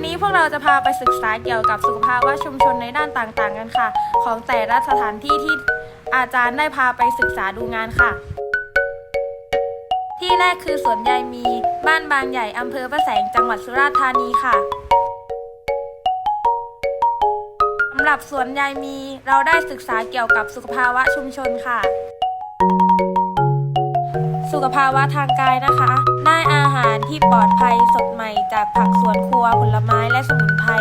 วันนี้พวกเราจะพาไปศึกษาเกี่ยวกับสุขภาวะชุมชนในด้านต่างๆ กันค่ะ ของแต่ละสถานที่ที่อาจารย์ได้พาไปศึกษาดูงานค่ะ ที่แรกคือสวนยายมี บ้านบางใหญ่อำเภอพระแสงจังหวัดสุราษฎร์ธานีค่ะสำหรับสวนยายมีเราได้ศึกษาเกี่ยวกับสุขภาวะชุมชนค่ะ สุขภาวะทางกายนะคะ ได้อาหารที่ปลอดภัยสดใหม่จากผักสวนครัวผลไม้และสมุนไพร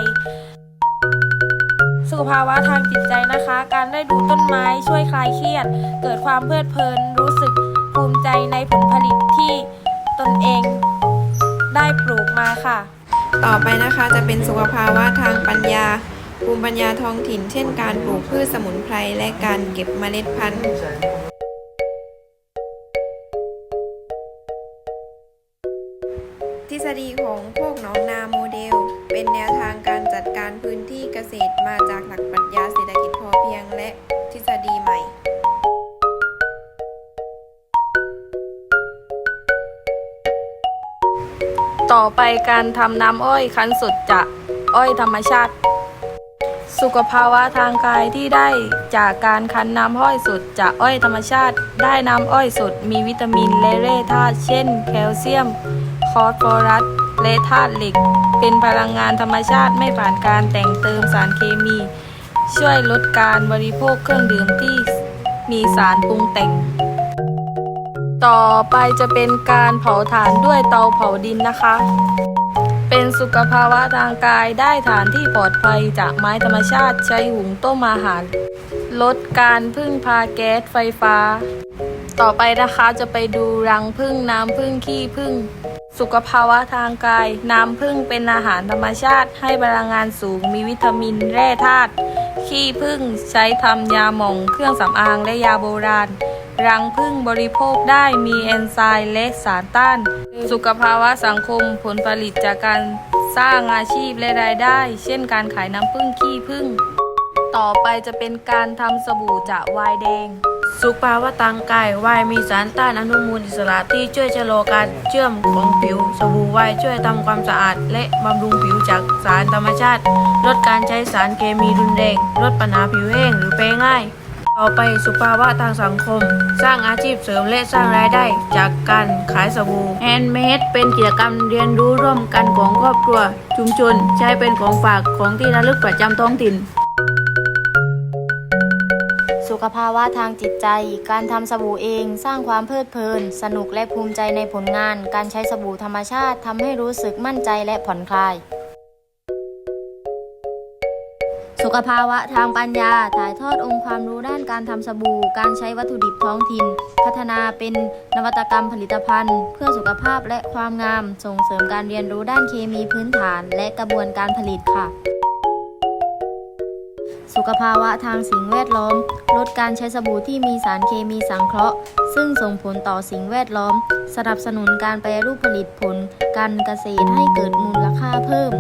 สุขภาวะทางจิตใจนะคะ การได้ดูต้นไม้ช่วยคลายเครียด เกิดความเพลิดเพลิน รู้สึกภูมิใจในผลผลิตที่ตนเองได้ปลูกมาค่ะ ต่อไปนะคะจะเป็นสุขภาวะทางปัญญา ภูมิปัญญาท้องถิ่น เช่นการปลูกพืชสมุนไพรและการเก็บเมล็ดพันธุ์ ษฎีของโคกหนองนาโมเดล เป็นแนวทางการจัดการพื้นที่เกษตรมาจากหลักปรัชญาเศรษฐกิจพอเพียงและทฤษฎีใหม่ต่อไปการทำน้ำอ้อยคั้นสดจากอ้อยธรรมชาติ สุขภาวะทางกายที่ได้จากการคั้นน้ำอ้อยสดจากอ้อยธรรมชาติ ได้น้ำอ้อยสดมีวิตามินและแร่ธาตุเช่น แคลเซียม ฟอสฟอรัสและธาตุเหล็ก เป็นพลังงานธรรมชาติไม่ผ่านการแต่งเติมสารเคมี ช่วยลดการบริโภคเครื่องดื่มที่มีสารปรุงแต่ง ต่อไปจะเป็นการเผาถ่านด้วยเตาเผาดินนะคะ เป็นสุขภาวะทางกายได้ฐานที่ปลอดภัยจากไม้ธรรมชาติใช้หุงต้มอาหาร ลดการพึ่งพาแก๊สไฟฟ้า ต่อไปนะคะจะไปดูรังพึ่งน้ำพึ่งขี้พึ่ง สุขภาวะทางกาย น้ำพึ่งเป็นอาหารธรรมชาติ ให้พลังงานสูง มีวิตามินแร่ธาตุ ขี้พึ่งใช้ทำยาหม่อง เครื่องสำอางและยาโบราณ รังพึ่งบริโภคได้มีเอนไซม์และสารต้าน สุขภาวะสังคมผลผลิตจากการสร้างอาชีพและรายได้ เช่นการขายน้ำพึ่งขี้พึ่งต่อไปจะเป็นการทำสบู่จากวน์แดง สุขภาวะทางกายวน์มีสารต้านอนุมูลอิสระที่ช่วยชะลอการเชื่อมของผิว สบู่วน์ช่วยทำความสะอาด และบำรุงผิวจากสารธรรมชาติ ลดการใช้สารเคมีรุนแรง ลดปัญหาผิวแห้งหรือแพ้ง่าย ต่อไปสุภาวะทางสังคม สร้างอาชีพเสริมและสร้างรายได้ จากการขายสบู่แฮนด์เมดเป็นกิจกรรมเรียนรู้ร่วมกันของครอบครัว ชุมชน ใช้เป็นของฝากของที่ระลึกประจำท้องถิ่น สุขภาวะทางจิตใจ การทำสบู่เอง สร้างความเพลิดเพลิน สนุกและภูมิใจในผลงาน การใช้สบู่ธรรมชาติทำให้รู้สึกมั่นใจและผ่อนคลาย สุขภาวะทางปัญญา ถ่ายทอดองค์ความรู้ด้านการทำสบู่ การใช้วัตถุดิบท้องถิ่น พัฒนาเป็นนวัตกรรมผลิตภัณฑ์ เพื่อสุขภาพและความงาม ส่งเสริมการเรียนรู้ด้านเคมีพื้นฐาน และกระบวนการผลิตค่ะ สุขภาวะทางสิ่งแวดล้อม ลดการใช้สบู่ที่มีสารเคมีสังเคราะห์ ซึ่งส่งผลต่อสิ่งแวดล้อม สนับสนุนการแปรรูปผลิตผลการเกษตรให้เกิดมูลค่าเพิ่ม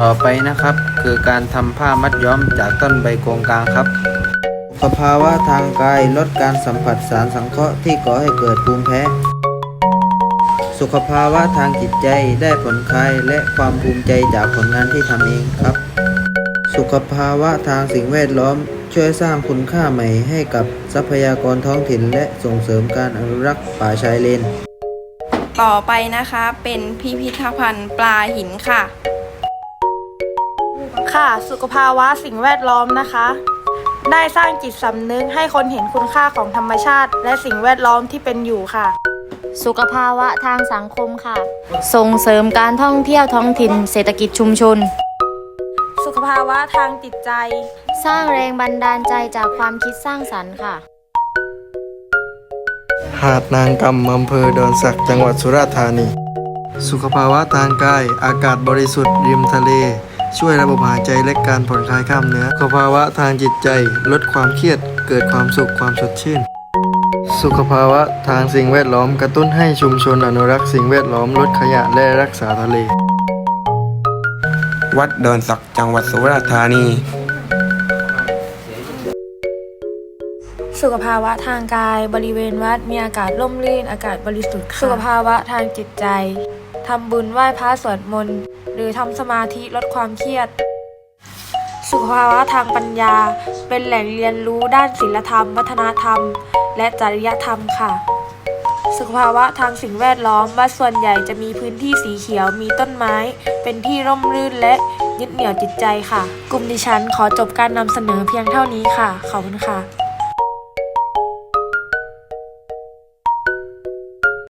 ต่อไปนะครับ คือการทำผ้ามัดย้อมจากต้นใบโกงกลางครับสุขภาวะทางกายลดการสัมผัสสารสังเคราะห์ที่ก่อให้เกิดภูมิแพ้ สุขภาวะทางจิตใจได้ผลคลายและความภูมิใจจากผลงานที่ทำเองครับ สุขภาวะทางสิ่งแวดล้อมช่วยสร้างคุณค่าใหม่ให้กับทรัพยากรท้องถิ่นและส่งเสริมการอนุรักษ์ป่าชายเลน ต่อไปนะคะเป็นพิพิธภัณฑ์ปลาหินค่ะ ค่ะ สุขภาวะสิ่งแวดล้อมนะคะ ได้สร้างจิตสำนึกให้คนเห็นคุณค่าของธรรมชาติ และสิ่งแวดล้อมที่เป็นอยู่ค่ะ สุขภาวะทางสังคมค่ะ ส่งเสริมการท่องเที่ยวท้องถิ่น เศรษฐกิจชุมชน สุขภาวะทางจิตใจ สร้างแรงบันดาลใจจากความคิดสร้างสรรค์ค่ะ หาดนางกำอำเภอดอนสักจังหวัดสุราษฎร์ธานี สุขภาวะทางกาย อากาศบริสุทธิ์ริมทะเล ช่วยระบบหายใจและการผ่อนคลายกล้ามเนื้อสุขภาวะทางจิตใจ ลดความเครียด เกิดความสุขความสดชื่น สุขภาวะทางสิ่งแวดล้อมกระตุ้นให้ชุมชนอนุรักษ์สิ่งแวดล้อมลดขยะและรักษาทะเล วัดดอนสักจังหวัดสุราษฎร์ธานี สุขภาวะทางกายบริเวณวัดมีอากาศร่มรื่นอากาศบริสุทธิ์ค่ะสุขภาวะทางจิตใจทำบุญไหว้พระสวดมนต์ หรือทำสมาธิลดความเครียด สุขภาวะทางปัญญา เป็นแหล่งเรียนรู้ด้านศิลธรรม วัฒนธรรม และจริยธรรมค่ะ สุขภาวะทางสิ่งแวดล้อมวัดส่วนใหญ่จะมีพื้นที่สีเขียวมีต้นไม้ เป็นที่ร่มรื่นและยึดเหนี่ยวจิตใจค่ะ กลุ่มดิฉันขอจบการนำเสนอเพียงเท่านี้ค่ะ ขอบคุณค่ะ